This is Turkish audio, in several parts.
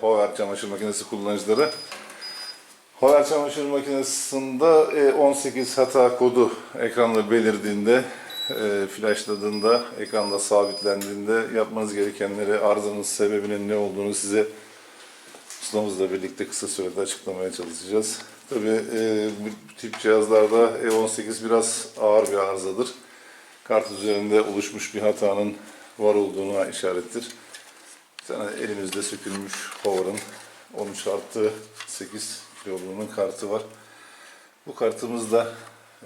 Hover çamaşır makinesi kullanıcıları. Hover çamaşır makinesinde e, 18 hata kodu ekranda belirdiğinde, e, flashladığında, ekranda sabitlendiğinde yapmanız gerekenleri, arızanın sebebinin ne olduğunu size ustamızla birlikte kısa sürede açıklamaya çalışacağız. Tabii e, bu tip cihazlarda E18 biraz ağır bir arızadır. Kart üzerinde oluşmuş bir hatanın var olduğuna işarettir. Tane elimizde sökülmüş Hover'ın 13 artı 8 kiloluğunun kartı var. Bu kartımız da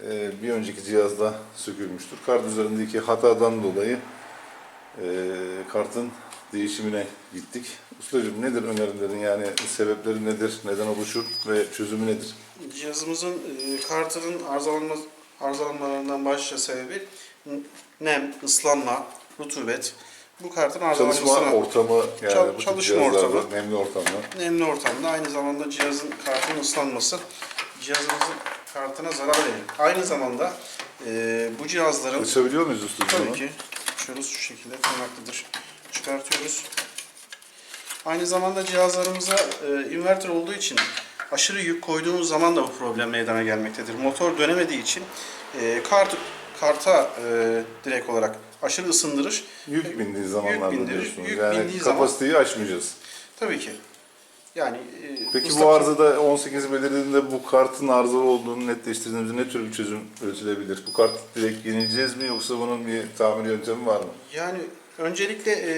e, bir önceki cihazda sökülmüştür. Kart üzerindeki hatadan dolayı e, kartın değişimine gittik. Ustacığım nedir önerilerin yani sebepleri nedir, neden oluşur ve çözümü nedir? Cihazımızın e, kartının arızalanma, arızalanmalarından başlıca sebebi nem, ıslanma, rutubet. Bu kartın Çalışma ortamı yani Çal- bu tip çalışma cihazlarda ortamı. nemli ortamda. nemli ortamda aynı zamanda cihazın kartının ıslanması cihazımızın kartına zarar verir. Aynı zamanda e, bu cihazların Açabiliyor muyuz ustacığım? Tabii onu? ki. Açıyoruz şu şekilde tırnaklıdır. Çıkartıyoruz. Aynı zamanda cihazlarımıza e, inverter olduğu için aşırı yük koyduğumuz zaman da bu problem meydana gelmektedir. Motor dönemediği için e, kart karta e, direkt olarak aşırı ısındırır. Yük bindiği zamanlarda bindirir, diyorsunuz. yük yani bindiği zaman- kapasiteyi aşmayacağız. Tabii ki. Yani e, Peki bu arızada 18 belirlediğinde bu kartın arızalı olduğunu netleştirdiğimizde ne tür bir çözüm üretilebilir? Bu kart direkt yenileceğiz mi yoksa bunun bir tamir yöntemi var mı? yani öncelikle e,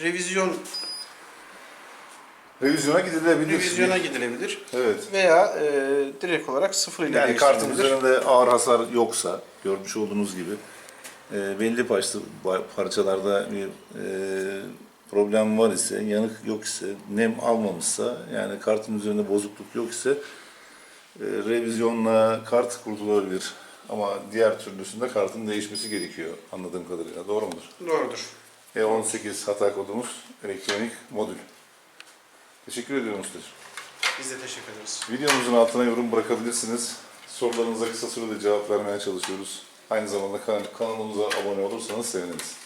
revizyon Revizyona gidilebilir. revizyona gidilebilir Evet. veya e, direkt olarak sıfır ile Yani kartın üzerinde ağır hasar yoksa, görmüş olduğunuz gibi e, belli başlı ba- parçalarda bir e, problem var ise, yanık yok ise, nem almamışsa, yani kartın üzerinde bozukluk yok ise e, revizyonla kart kurtulabilir. Ama diğer türlüsünde kartın değişmesi gerekiyor anladığım kadarıyla. Doğru mudur? Doğrudur. E18 hata kodumuz elektronik modül. Teşekkür ediyorum ustacığım. Biz de teşekkür ederiz. Videomuzun altına yorum bırakabilirsiniz. Sorularınıza kısa sürede cevap vermeye çalışıyoruz. Aynı zamanda kan- kanalımıza abone olursanız seviniriz.